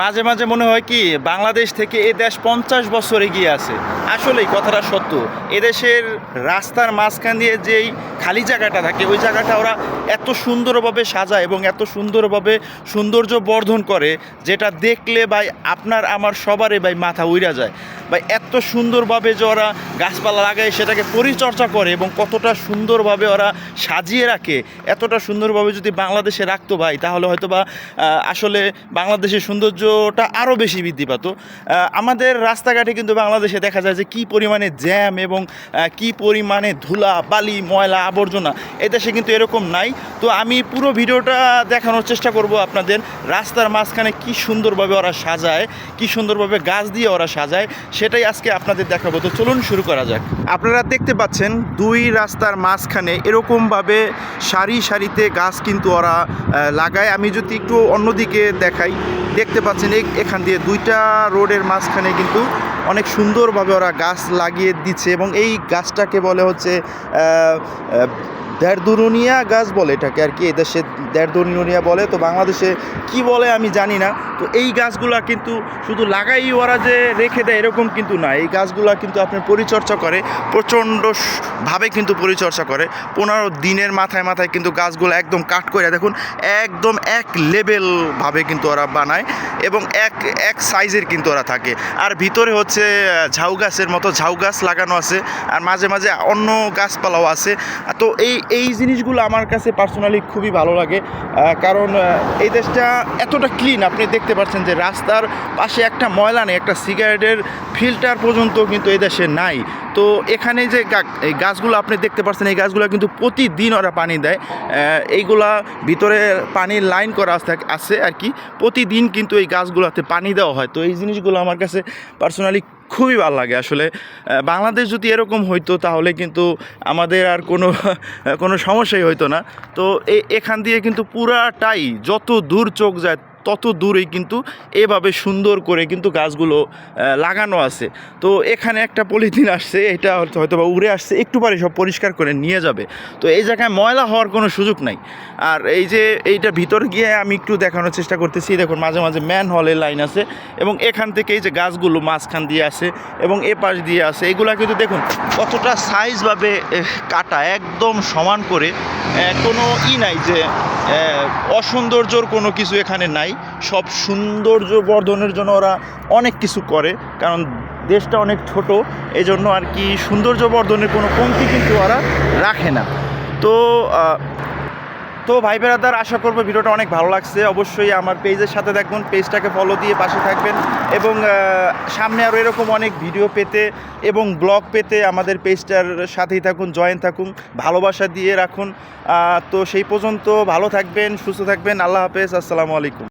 মাঝে মাঝে মনে হয় কি, বাংলাদেশ থেকে এ দেশ পঞ্চাশ বছর এগিয়ে আছে। আসলেই কথাটা সত্য। এদেশের রাস্তার মাঝখান দিয়ে যেই খালি জায়গাটা থাকে, ওই জায়গাটা ওরা এত সুন্দরভাবে সাজায় এবং এত সুন্দরভাবে সৌন্দর্য বর্ধন করে, যেটা দেখলে ভাই আপনার আমার সবারই ভাই মাথা উইরা যায়। ভাই এত সুন্দরভাবে যে ওরা গাছপালা লাগায়, সেটাকে পরিচর্যা করে এবং কতটা সুন্দরভাবে ওরা সাজিয়ে রাখে, এতটা সুন্দরভাবে যদি বাংলাদেশে রাখতো ভাই, তাহলে হয়তো বা আসলে বাংলাদেশের সৌন্দর্যটা আরও বেশি বৃদ্ধি পেত। আমাদের রাস্তাঘাটে কিন্তু বাংলাদেশে দেখা যায় যে কী পরিমাণে জ্যাম এবং কী পরিমাণে ধুলা, বালি, ময়লা, আবর্জনা এদেশে কিন্তু এরকম নাই। তো আমি পুরো ভিডিওটা দেখানোর চেষ্টা করব আপনাদের। রাস্তার মাঝখানে কি সুন্দরভাবে ওরা সাজায়, কি সুন্দরভাবে গাছ দিয়ে ওরা সাজায়, সেটাই আজকে আপনাদের দেখাবো। তো চলুন শুরু করা যাক। আপনারা দেখতে পাচ্ছেন দুই রাস্তার মাঝখানে এরকমভাবে সারি সারিতে গাছ কিন্তু ওরা লাগায়। আমি যদি একটু অন্যদিকে দেখাই, দেখতে পাচ্ছেন এখান দিয়ে দুইটা রোডের মাঝখানে কিন্তু অনেক সুন্দরভাবে ওরা গাছ লাগিয়ে দিচ্ছে এবং এই গাছটাকে বলে হচ্ছে দেড়দুরুনিয়া গাছ বলে এটাকে আর কি এদেশে দেড়দুরুনিয়া বলে, তো বাংলাদেশে কি বলে আমি জানি না। তো এই গাছগুলা কিন্তু শুধু লাগাই ওরা যে রেখে দেয় এরকম কিন্তু না। এই গাছগুলা কিন্তু আপনার পরিচর্যা করে, প্রচণ্ড স- ভাবে কিন্তু পরিচর্যা করে। পনেরো দিনের মাথায় মাথায় কিন্তু গাছগুলো একদম কাট করে দেখুন, একদম এক লেভেল ভাবে কিন্তু ওরা বানায় এবং এক এক সাইজের কিন্তু ওরা থাকে। আর ভিতরে হচ্ছে ঝাউ গাছের মতো ঝাউ গাছ লাগানো আছে। আর মাঝে মাঝে অন্য গাছপালাও আছে। তো এই এই জিনিসগুলো আমার কাছে পার্সোনালি খুবই ভালো লাগে কারণ এই দেশটা এতটা ক্লিন আপনি দেখতে পাচ্ছেন যে রাস্তার পাশে একটা ময়লা নেই, একটা সিগারেটের ফিল্টার পর্যন্ত কিন্তু এই দেশে নাই। তো এখানে যে এই গাছগুলো আপনি দেখতে পাচ্ছেন এই গাছগুলো কিন্তু প্রতিদিন ওরা পানি দেয়। এইগুলা ভিতরে পানির লাইন করা আছে- আর কি। প্রতিদিন কিন্তু এই গাছগুলোতে পানি দেওয়া হয়। তো এই জিনিসগুলো আমার কাছে পার্সোনালি খুবই ভালো লাগে আসলে। বাংলাদেশ যদি এরকম হইতো তাহলে কিন্তু আমাদের আর কোনো কোনো সমস্যাই হইতো না। তো এখান দিয়ে কিন্তু পুরাটাই যত দূর চোখ যায় তত দূরেই কিন্তু এভাবে সুন্দর করে কিন্তু গাছগুলো লাগানো আছে। তো এখানে একটা পলিথিন আসছে, এটা হয়তো হয়তো বা উড়ে আসছে, একটু পরে সব পরিষ্কার করে নিয়ে যাবে। তো এই জায়গায় ময়লা হওয়ার কোনো সুযোগ নাই। আর এই যে এইটা ভিতর গিয়ে আমি একটু দেখানোর চেষ্টা করতেছি, দেখুন মাঝে মাঝে ম্যান হলের লাইন আছে এবং এখান থেকে এই যে গাছগুলো মাঝখান দিয়ে আসে এবং এ পাশ দিয়ে আসে এগুলা কিন্তু দেখুন কতটা সাইজভাবে কাটা, একদম সমান করে কোনো ই নাই যে অসৌন্দর্যর কোনো কিছু এখানে নাই। সব সৌন্দর্য বর্ধনের জন্য ওরা অনেক কিছু করে, কারণ দেশটা অনেক ছোট এই জন্য আর কি সৌন্দর্য বর্ধনের কোনো কমতি কিন্তু ওরা রাখে না। তো তো ভাই বেড়াদার আশা করব ভিডিওটা অনেক ভালো লাগছে। অবশ্যই আমার পেজের সাথে দেখবেন পেজটাকে ফলো দিয়ে পাশে থাকবেন এবং সামনে আরও এরকম অনেক ভিডিও পেতে এবং ব্লগ পেতে আমাদের পেজটার সাথেই থাকুন জয়েন থাকুন, ভালোবাসা দিয়ে রাখুন। তো সেই পর্যন্ত ভালো থাকবেন, সুস্থ থাকবেন। আল্লাহ হাফেজ, আসসালামু আলাইকুম।